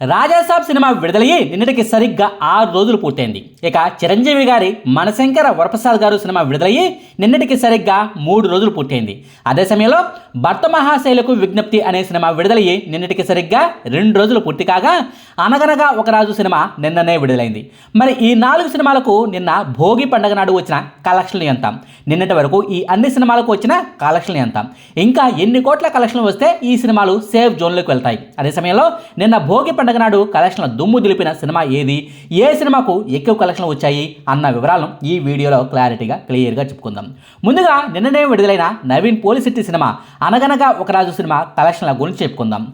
Raja Saab cinema విడుదలయ్యి నిన్నటికి సరిగ్గా ఆరు రోజులు పూర్తయింది. ఇక చిరంజీవి గారి మనశంకర వరప్రసాద్ గారు సినిమా విడుదలయ్యి నిన్నటికి సరిగ్గా మూడు రోజులు పూర్తయింది. అదే సమయంలో భర్త మహాశైలకు విజ్ఞప్తి అనే సినిమా విడుదలయ్యి నిన్నటికి సరిగ్గా రెండు రోజులు పూర్తి కాగా అనగనగా ఒక రాజు సినిమా నిన్ననే విడుదలైంది. మరి ఈ నాలుగు సినిమాలకు నిన్న భోగి పండగ నాడు వచ్చిన కలెక్షన్లు ఎంత? నిన్నటి వరకు ఈ అన్ని సినిమాలకు వచ్చిన కలెక్షన్లు ఎంత? ఇంకా ఎన్ని కోట్ల కలెక్షన్లు వస్తే ఈ సినిమాలు సేఫ్ జోన్లోకి వెళ్తాయి. అదే సమయంలో నిన్న భోగి పండుగ నాడు కలెక్షన్ల దుమ్ము దులిపిన సినిమా ఏది? ఏ సినిమాకు ఎక్కువ కలెక్షన్లు వచ్చాయి? అన్న వివరాలను ఈ వీడియోలో క్లారిటీగా క్లియర్గా చెప్పుకుందాం. ముందుగా నిన్ననే విడుదలైన నవీన్ పోలిసిట్టి సినిమా అనగనగా ఒక రాజు సినిమా కలెక్షన్ల గురించి చెప్పుకుందాం.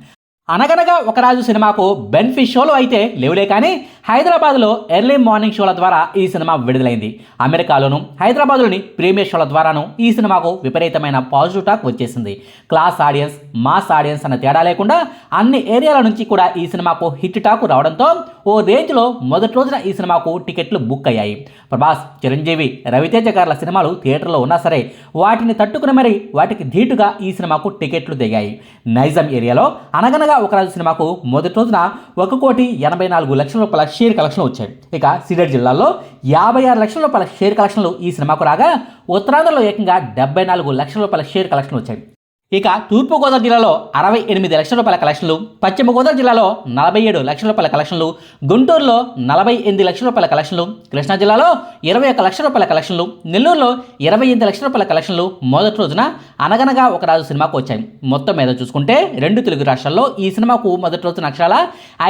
అనగనగా ఒక రాజు సినిమాకు బెనిఫిట్ షోలు అయితే లేవులే కానీ హైదరాబాద్లో ఎర్లీ మార్నింగ్ షోల ద్వారా ఈ సినిమా విడుదలైంది. అమెరికాలోను హైదరాబాద్లోని ప్రీమియర్ షోల ద్వారాను ఈ సినిమాకు విపరీతమైన పాజిటివ్ టాక్ వచ్చేసింది. క్లాస్ ఆడియన్స్ మాస్ ఆడియన్స్ అన్న తేడా లేకుండా అన్ని ఏరియాల నుంచి కూడా ఈ సినిమాకు హిట్ టాక్ రావడంతో ఓ రేంజ్లో మొదటి రోజున ఈ సినిమాకు టికెట్లు బుక్ అయ్యాయి. ప్రభాస్ చిరంజీవి రవితేజ గారుల సినిమాలు థియేటర్లో ఉన్నా సరే వాటిని తట్టుకుని మరి వాటికి ధీటుగా ఈ సినిమాకు టికెట్లు దిగాయి. నైజాం ఏరియాలో అనగనగా ఒకరాజు సినిమాకు మొదటి రోజున ఒక కోటి ఎనభై నాలుగు లక్షల రూపాయల షేర్ కలెక్షన్లు వచ్చాయి. ఇక సిడెడ్ జిల్లాలో యాభై ఆరు లక్షల రూపాయల షేర్ కలెక్షన్లు ఈ సినిమాకు రాగా ఉత్తరాంధ్రలో ఏకంగా డెబ్బై నాలుగు లక్షల రూపాయల షేర్ కలెక్షన్లు వచ్చాయి. ఇక తూర్పుగోదావరి జిల్లాలో అరవై ఎనిమిది లక్షల రూపాయల కలెక్షన్లు పశ్చిమ గోదావరి జిల్లాలో నలభై ఏడు లక్షల రూపాయల కలెక్షన్లు గుంటూరులో నలభై ఎనిమిది లక్షల రూపాయల కలెక్షన్లు కృష్ణా జిల్లాలో ఇరవై ఒక లక్షల రూపాయల కలెక్షన్లు నెల్లూరులో ఇరవై ఎనిమిది లక్షల రూపాయల కలెక్షన్లు మొదటి రోజున అనగనగా ఒక రాజు సినిమాకు వచ్చాయి మొత్తం మీద చూసుకుంటే రెండు తెలుగు రాష్ట్రాల్లో ఈ సినిమాకు మొదటి రోజున నక్షాల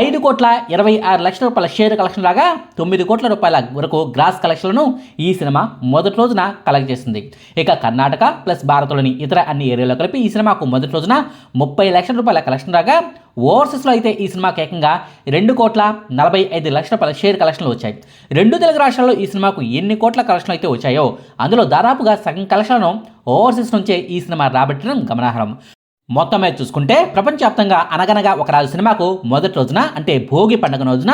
ఐదు కోట్ల ఇరవై ఆరు లక్షల రూపాయల షేర్ కలెక్షన్ లాగా తొమ్మిది కోట్ల రూపాయల వరకు గ్రాస్ కలెక్షన్లను ఈ సినిమా మొదటి రోజున కలెక్ట్ చేసింది. ఇక కర్ణాటక ప్లస్ భారత్లోని ఇతర అన్ని ఏరియాలో కలిపి ఈ సినిమాకు మొదటి రోజున ముప్పై లక్షల రూపాయల కలెక్షన్ రాగా ఓవర్సీస్లో అయితే ఈ సినిమాకి ఏకంగా రెండు కోట్ల నలభై ఐదు లక్షల రూపాయల షేర్ కలెక్షన్లు వచ్చాయి. రెండు తెలుగు రాష్ట్రాల్లో ఈ సినిమాకు ఎన్ని కోట్ల కలెక్షన్లు అయితే వచ్చాయో అందులో దాదాపుగా సగం కలెక్షన్లను ఓవర్సీస్ నుంచే ఈ సినిమా రాబట్టడం గమనార్హం. మొత్తం మీద చూసుకుంటే ప్రపంచవ్యాప్తంగా అనగనగా ఒక రాజు సినిమాకు మొదటి రోజున అంటే భోగి పండుగ రోజున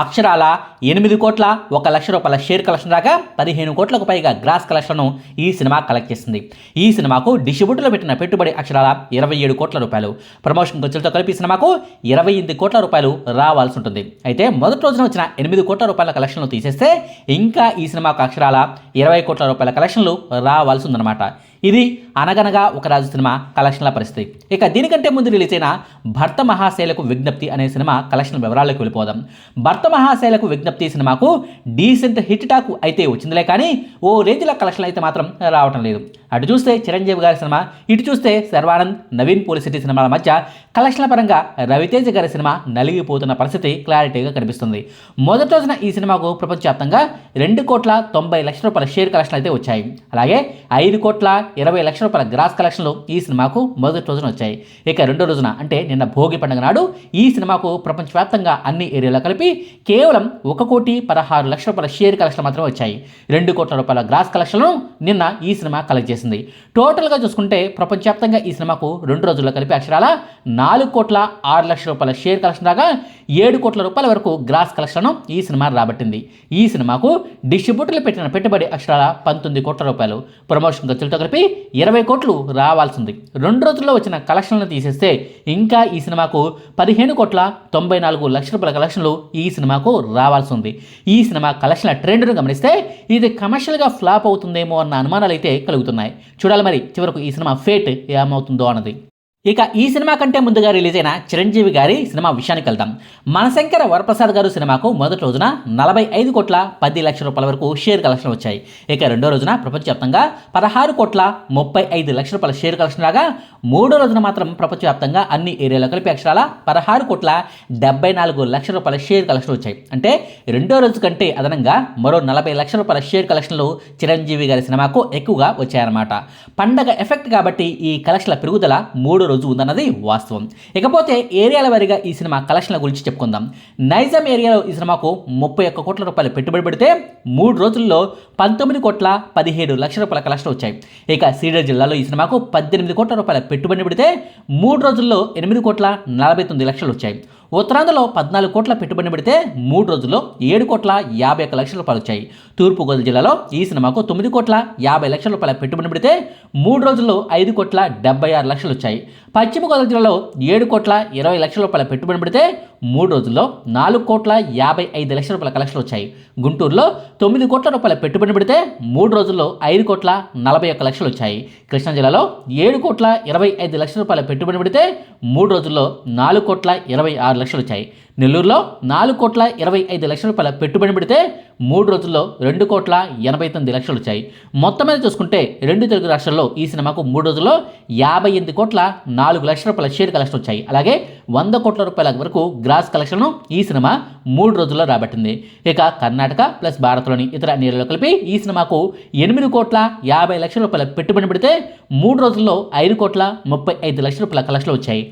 అక్షరాల ఎనిమిది కోట్ల ఒక లక్ష రూపాయల షేర్ కలెక్షన్ రాగా పదిహేను కోట్లకు పైగా గ్రాస్ కలెక్షన్ను ఈ సినిమా కలెక్ట్ చేసింది. ఈ సినిమాకు డిస్ట్రిబ్యూటర్లో పెట్టిన పెట్టుబడి అక్షరాల ఇరవై ఏడు కోట్ల రూపాయలు. ప్రమోషన్ ఖర్చులతో కలిపి సినిమాకు ఇరవై ఎనిమిది కోట్ల రూపాయలు రావాల్సి ఉంటుంది. అయితే మొదటి రోజున వచ్చిన ఎనిమిది కోట్ల రూపాయల కలెక్షన్లు తీసేస్తే ఇంకా ఈ సినిమాకు అక్షరాల ఇరవై కోట్ల రూపాయల కలెక్షన్లు రావాల్సి ఉందన్నమాట. ఇది అనగనగా ఒక రాజు సినిమా కలెక్షన్ల పరిస్థితి. ఇక దీనికంటే ముందు రిలీజ్ అయిన భర్త మహాశైలకు విజ్ఞప్తి అనే సినిమా కలెక్షన్ వివరాలకు వెళ్ళిపోదాం. భర్త మహాశైలకు విజ్ఞప్తి సినిమాకు డీసెంట్ హిట్ టాక్ అయితే వచ్చిందిలే కానీ ఓ రేంజ్ల కలెక్షన్లు అయితే మాత్రం రావటం లేదు. అటు చూస్తే చిరంజీవి గారి సినిమా ఇటు చూస్తే శర్వానంద్ నవీన్ పోలిసిటీ సినిమాల మధ్య కలెక్షన్ల పరంగా రవితేజ గారి సినిమా నలిగిపోతున్న పరిస్థితి క్లారిటీగా కనిపిస్తుంది. మొదటి రోజున ఈ సినిమాకు ప్రపంచవ్యాప్తంగా రెండు కోట్ల తొంభై లక్షల రూపాయల షేర్ కలెక్షన్ అయితే వచ్చాయి. అలాగే ఐదు కోట్ల ఇరవై లక్షల రూపాయల గ్రాస్ కలెక్షన్లు ఈ సినిమాకు మొదటి రోజున వచ్చాయి. ఇక రెండో రోజున అంటే నిన్న భోగి పండుగ నాడు ఈ సినిమాకు ప్రపంచవ్యాప్తంగా అన్ని ఏరియాలో కలిపి కేవలం ఒక కోటి పదహారు లక్షల రూపాయల షేర్ కలెక్షన్లు మాత్రమే వచ్చాయి. రెండు కోట్ల రూపాయల గ్రాస్ కలెక్షన్లను నిన్న ఈ సినిమా కలెక్ట్ చేసింది. టోటల్గా చూసుకుంటే ప్రపంచవ్యాప్తంగా ఈ సినిమాకు రెండు రోజుల్లో కలిపి అక్షరాల నాలుగు కోట్ల ఆరు లక్షల రూపాయల షేర్ కలెక్షన్ రాగా ఏడు కోట్ల రూపాయల వరకు గ్రాస్ కలెక్షన్ ఈ సినిమా రాబట్టింది. ఈ సినిమాకు డిస్ట్రిబ్యూటర్లు పెట్టిన పెట్టుబడి అక్షరాల పంతొమ్మిది కోట్ల రూపాయలు. ప్రమోషన్ ఖర్చులతో కలిపి ఇరవై కోట్లు రావాల్సింది. రెండు రోజుల్లో వచ్చిన కలెక్షన్లను తీసేస్తే ఇంకా ఈ సినిమాకు పదిహేను కోట్ల తొంభై నాలుగు లక్షల రూపాయల కలెక్షన్లు ఈ సినిమాకు రావాల్సి ఉంది ఈ సినిమా కలెక్షన్ల ట్రెండ్ను గమనిస్తే ఇది కమర్షియల్గా ఫ్లాప్ అవుతుందేమో అన్న అనుమానాలు అయితే కలుగుతున్నాయి. చూడాలి మరి చివరకు ఈ సినిమా ఫేట్ ఏమవుతుందో అన్నది. ఇక ఈ సినిమా కంటే ముందుగా రిలీజ్ అయిన చిరంజీవి గారి సినిమా విషయానికి వెళ్దాం. మనశంకర వరప్రసాద్ గారు సినిమాకు మొదటి రోజున నలభై ఐదు కోట్ల పది లక్షల రూపాయల వరకు షేర్ కలెక్షన్ వచ్చాయి. ఇక రెండో రోజున ప్రపంచవ్యాప్తంగా పదహారు కోట్ల ముప్పై ఐదు లక్షల రూపాయల షేర్ కలెక్షన్ రాగా మూడో రోజున మాత్రం ప్రపంచవ్యాప్తంగా అన్ని ఏరియాలో కలిపి అక్షరాల పదహారు కోట్ల డెబ్బై నాలుగు లక్షల రూపాయల షేర్ కలెక్షన్ వచ్చాయి. అంటే రెండో రోజు కంటే అదనంగా మరో నలభై లక్షల రూపాయల షేర్ కలెక్షన్లు చిరంజీవి గారి సినిమాకు ఎక్కువగా వచ్చాయన్నమాట. పండగ ఎఫెక్ట్ కాబట్టి ఈ కలెక్షన్ల పెరుగుదల మూడు రోజు ఉందన్నది వాస్తవం. ఇకపోతే ఏరియాల వారీగా ఈ సినిమా కలెక్షన్ల గురించి చెప్పుకుందాం. నైజాం ఏరియాలో ఈ సినిమాకు ముప్పై ఒక్క కోట్ల రూపాయలు పెట్టుబడి పెడితే మూడు రోజుల్లో పంతొమ్మిది కోట్ల పదిహేడు లక్షల రూపాయల కలెక్షన్ వచ్చాయి. ఇక సీడర్ జిల్లాలో ఈ సినిమాకు పద్దెనిమిది కోట్ల రూపాయల పెట్టుబడి పెడితే మూడు రోజుల్లో ఎనిమిది కోట్ల నలభై తొమ్మిది లక్షలు వచ్చాయి. ఉత్తరాంధ్రలో పద్నాలుగు కోట్ల పెట్టుబడి పెడితే మూడు రోజుల్లో ఏడు కోట్ల యాభై ఒక్క లక్షల రూపాయలు వచ్చాయి. తూర్పుగోదావరి జిల్లాలో ఈ సినిమాకు తొమ్మిది కోట్ల యాభై లక్షల రూపాయల పెట్టుబడి పెడితే మూడు రోజుల్లో ఐదు కోట్ల డెబ్బై ఆరు లక్షలు వచ్చాయి. పశ్చిమ గోదావరి జిల్లాలో ఏడు కోట్ల ఇరవై లక్షల రూపాయల పెట్టుబడి పెడితే మూడు రోజుల్లో నాలుగు కోట్ల యాభై ఐదు లక్షల రూపాయల కలెక్షన్లు వచ్చాయి. గుంటూరులో తొమ్మిది కోట్ల రూపాయల పెట్టుబడి పెడితే మూడు రోజుల్లో ఐదు కోట్ల నలభై ఒక్క లక్షలు వచ్చాయి. కృష్ణా జిల్లాలో ఏడు కోట్ల ఇరవై ఐదు లక్షల రూపాయల పెట్టుబడి పెడితే మూడు రోజుల్లో నాలుగు కోట్ల ఇరవై ఆరు లక్షలు వచ్చాయి. నెల్లూరులో నాలుగు కోట్ల ఇరవై ఐదు లక్షల రూపాయల పెట్టుబడి పెడితే మూడు రోజుల్లో రెండు కోట్ల ఎనభై తొమ్మిది లక్షలు వచ్చాయి. మొత్తం మీద చూసుకుంటే రెండు తెలుగు రాష్ట్రాల్లో ఈ సినిమాకు మూడు రోజుల్లో యాభై ఎనిమిది కోట్ల నాలుగు లక్షల రూపాయల షేర్ కలెక్షన్ వచ్చాయి. అలాగే వంద కోట్ల రూపాయల వరకు గ్రాస్ కలెక్షన్ ఈ సినిమా మూడు రోజుల్లో రాబట్టింది. ఇక కర్ణాటక ప్లస్ భారత్లోని ఇతర నీళ్ళలో కలిపి ఈ సినిమాకు ఎనిమిది కోట్ల యాభై లక్షల రూపాయల పెట్టుబడి పెడితే మూడు రోజుల్లో ఐదు కోట్ల ముప్పై ఐదు లక్షల రూపాయల కలెక్షన్లు వచ్చాయి.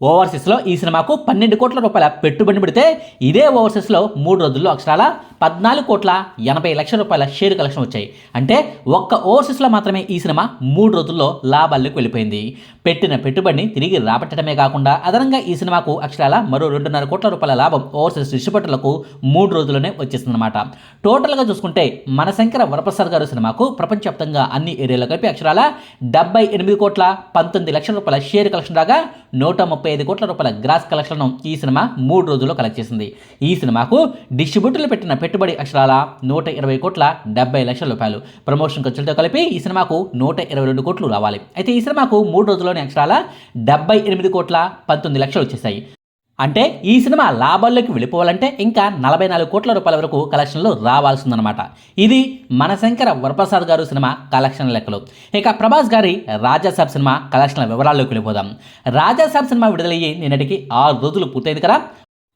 ఓవర్సీస్లో ఈ సినిమాకు పన్నెండు కోట్ల రూపాయల పెట్టుబడి పెడితే ఇదే ఓవర్సీస్లో మూడు రోజుల్లో అక్షరాల పద్నాలుగు కోట్ల ఎనభై లక్షల రూపాయల షేర్ కలెక్షన్ వచ్చాయి. అంటే ఒక్క ఓవర్సీస్లో మాత్రమే ఈ సినిమా మూడు రోజుల్లో లాభాల్లోకి వెళ్ళిపోయింది. పెట్టిన పెట్టుబడిని తిరిగి రాబట్టడమే కాకుండా అదనంగా ఈ సినిమాకు అక్షరాల మరో రెండున్నర కోట్ల రూపాయల లాభం ఓవర్సీస్ డిస్ట్రిబ్యూటర్లకు మూడు రోజుల్లోనే వచ్చేసిందనమాట టోటల్గా చూసుకుంటే మన శంకర వరప్రసాద్ గారు సినిమాకు ప్రపంచవ్యాప్తంగా అన్ని ఏరియాలో కలిపి అక్షరాల డెబ్బై ఎనిమిది కోట్ల పంతొమ్మిది లక్షల రూపాయల షేర్ కలెక్షన్ రాగా నూట ముప్పై ఐదు కోట్ల రూపాయల గ్రాస్ కలెక్షన్ ఈ సినిమా మూడు రోజుల్లో కలెక్ట్ చేసింది. ఈ సినిమాకు డిస్ట్రిబ్యూటర్లు పెట్టిన పెట్టుబడి పెట్టుబడి అక్షరాల నూట ఇరవై కోట్ల డెబ్బై లక్షల రూపాయలు. ప్రమోషన్ ఖర్చులతో కలిపి ఈ సినిమాకు నూట ఇరవై రెండు కోట్లు రావాలి. అయితే ఈ సినిమాకు మూడు రోజుల్లోని అక్షరాల డెబ్బై ఎనిమిది కోట్ల పంతొమ్మిది లక్షలు వచ్చేసాయి అంటే ఈ సినిమా లాభాల్లోకి వెళ్ళిపోవాలంటే ఇంకా నలభై నాలుగు కోట్ల రూపాయల వరకు కలెక్షన్లు రావాల్సిందనమాట ఇది మనశంకర వరప్రసాద్ గారు సినిమా కలెక్షన్ లెక్కలు. ఇక ప్రభాస్ గారి రాజాసాబ్ సినిమా కలెక్షన్ల వివరాల్లోకి వెళ్ళిపోదాం. రాజాసాబ్ సినిమా విడుదలయ్యి నిన్నటికి ఆరు రోజులు పూర్తయింది కదా?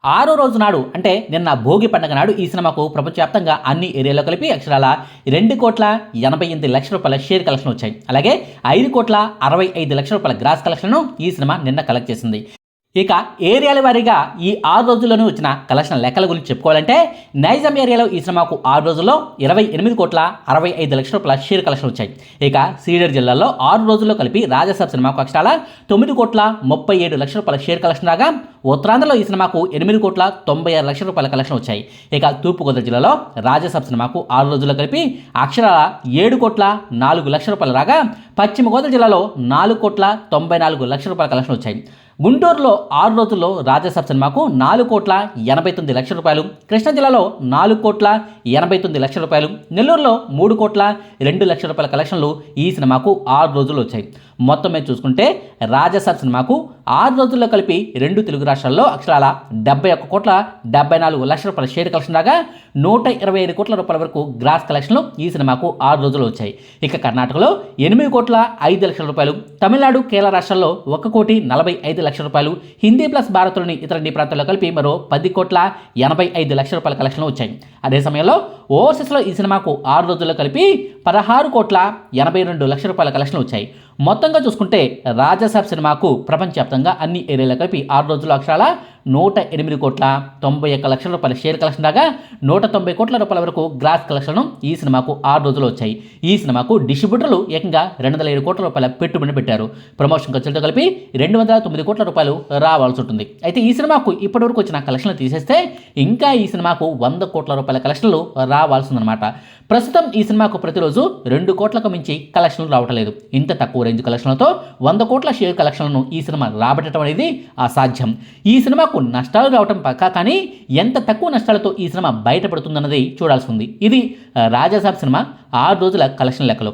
ఆరో రోజు నాడు అంటే నిన్న భోగి పండుగ నాడు ఈ సినిమాకు ప్రపంచవ్యాప్తంగా అన్ని ఏరియాలో కలిపి అక్షరాల రెండు కోట్ల ఎనభై ఎనిమిది లక్షల రూపాయల షేర్ కలెక్షన్ వచ్చాయి. అలాగే ఐదు కోట్ల అరవై ఐదు లక్షల రూపాయల గ్రాస్ కలెక్షన్ను ఈ సినిమా నిన్న కలెక్ట్ చేసింది. ఇక ఏరియాల వారీగా ఈ ఆరు రోజుల్లోనూ వచ్చిన కలెక్షన్ లెక్కల గురించి చెప్పుకోవాలంటే నైజాం ఏరియాలో ఈ సినిమాకు ఆరు రోజుల్లో ఇరవై ఎనిమిది కోట్ల అరవై ఐదు లక్షల రూపాయల షేర్ కలెక్షన్ వచ్చాయి. ఇక సీడర్ జిల్లాలో ఆరు రోజుల్లో కలిపి రాజసాబ్ సినిమాకు అక్షరాల తొమ్మిది కోట్ల ముప్పై ఏడు లక్షల రూపాయల షేర్ కలెక్షన్ రాగా ఉత్తరాంధ్రలో ఈ సినిమాకు ఎనిమిది కోట్ల తొంభై ఆరు లక్షల రూపాయల కలెక్షన్ వచ్చాయి. ఇక తూర్పుగోదావరి జిల్లాలో రాజసాబ్ సినిమాకు ఆరు రోజుల్లో కలిపి అక్షరాల ఏడు కోట్ల నాలుగు లక్షల రూపాయలు రాగా పశ్చిమ గోదావరి జిల్లాలో నాలుగు కోట్ల తొంభై నాలుగు లక్షల రూపాయల కలెక్షన్ వచ్చాయి. గుంటూరులో ఆరు రోజుల్లో రాజసాబ్ సినిమాకు నాలుగు కోట్ల ఎనభై తొమ్మిది లక్షల రూపాయలు కృష్ణా జిల్లాలో నాలుగు కోట్ల ఎనభై తొమ్మిది లక్షల రూపాయలు నెల్లూరులో మూడు కోట్ల రెండు లక్షల రూపాయల కలెక్షన్లు ఈ సినిమాకు ఆరు రోజులు వచ్చాయి. మొత్తం మీద చూసుకుంటే రాజసాబ్ సినిమాకు ఆరు రోజుల్లో కలిపి రెండు తెలుగు రాష్ట్రాల్లో అక్షరాల డెబ్బై ఒక్క కోట్ల డెబ్బై నాలుగు లక్షల రూపాయల షేర్ కలెక్షన్ రాగా నూట ఇరవై ఐదు కోట్ల రూపాయల వరకు గ్రాస్ కలెక్షన్లు ఈ సినిమాకు ఆరు రోజులు వచ్చాయి. ఇక కర్ణాటకలో ఎనిమిది కోట్ల ఐదు లక్షల రూపాయలు తమిళనాడు కేరళ రాష్ట్రాల్లో ఒక కోటి నలభై ఐదు లక్షల రూపాయలు హిందీ ప్లస్ భారత్లోని ఇతర అన్ని ప్రాంతాల్లో కలిపి మరో పది కోట్ల ఎనభై ఐదు లక్షల రూపాయల కలెక్షన్లు వచ్చాయి. అదే సమయంలో ఓవర్సీస్లో ఈ సినిమాకు ఆరు రోజుల్లో కలిపి పదహారు కోట్ల ఎనభై రెండు లక్షల రూపాయల కలెక్షన్లు వచ్చాయి. మొత్తంగా చూసుకుంటే రాజసాబ్ సినిమాకు ప్రపంచవ్యాప్తంగా అన్ని ఏరియాల కలిపి ఆరు రోజుల అక్షరాల నూట ఎనిమిది కోట్ల తొంభై ఒక్క లక్షల రూపాయల షేర్ కలెక్షన్ దాకా నూట తొంభై కోట్ల రూపాయల వరకు గ్రాస్ కలెక్షన్ ఈ సినిమాకు ఆరు రోజులు వచ్చాయి. ఈ సినిమాకు డిస్ట్రిబ్యూటర్లు ఏకంగా రెండు వందల ఏడు కోట్ల రూపాయల పెట్టుబడి పెట్టారు. ప్రమోషన్ ఖర్చులతో కలిపి రెండు వందల తొమ్మిది కోట్ల రూపాయలు రావాల్సి ఉంటుంది. అయితే ఈ సినిమాకు ఇప్పటివరకు వచ్చిన కలెక్షన్లు తీసేస్తే ఇంకా ఈ సినిమాకు వంద కోట్ల రూపాయల కలెక్షన్లు రావాల్సిందనమాట ప్రస్తుతం ఈ సినిమాకు ప్రతిరోజు రెండు కోట్లకు మించి కలెక్షన్లు రావటం లేదు. ఇంత తక్కువ రేంజ్ కలెక్షన్లతో వంద కోట్ల షేర్ కలెక్షన్లను ఈ సినిమా రాబట్టడం అనేది అసాధ్యం. ఈ సినిమాకు నష్టాలు రావటం పక్కా కానీ ఎంత తక్కువ నష్టాలతో ఈ సినిమా బయటపడుతుందన్నది చూడాల్సి ఉంది. ఇది రాజాసాబ్ సినిమా ఆరు రోజుల కలెక్షన్ లెక్కలో.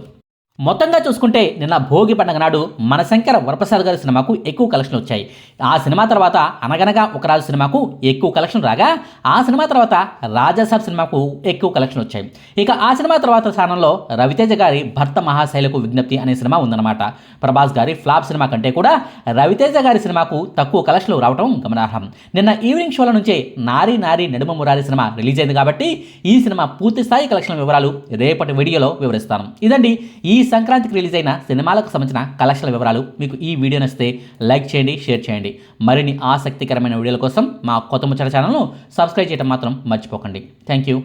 మొత్తంగా చూసుకుంటే నిన్న భోగి పండుగ నాడు మనశంకర వరప్రసాద్ గారి సినిమాకు ఎక్కువ కలెక్షన్ వచ్చాయి. ఆ సినిమా తర్వాత అనగనగా ఒకరాజు సినిమాకు ఎక్కువ కలెక్షన్ రాగా ఆ సినిమా తర్వాత రాజాసాబ్ సినిమాకు ఎక్కువ కలెక్షన్ వచ్చాయి. ఇక ఆ సినిమా తర్వాత స్థానంలో రవితేజ గారి భర్త మహాశైలకు విజ్ఞప్తి అనే సినిమా ఉందన్నమాట. ప్రభాస్ గారి ఫ్లాప్ సినిమా కంటే కూడా రవితేజ గారి సినిమాకు తక్కువ కలెక్షన్లు రావడం గమనార్హం. నిన్న ఈవినింగ్ షోల నుంచే నారీ నారీ నడుమ మురారి సినిమా రిలీజ్ అయింది కాబట్టి ఈ సినిమా పూర్తి స్థాయి కలెక్షన్ వివరాలు రేపటి వీడియోలో వివరిస్తాను. ఇదండి ఈ సంక్రాంతికి రిలీజ్ అయిన సినిమాలకు సంబంధించిన కలెక్షన్ల వివరాలు మీకు ఈ వీడియో నచ్చితే లైక్ చేయండి షేర్ చేయండి. మరిన్ని ఆసక్తికరమైన వీడియోల కోసం మా కొత్త ముచ్చట ఛానల్ను సబ్స్క్రైబ్ చేయడం మాత్రం మర్చిపోకండి. Thank you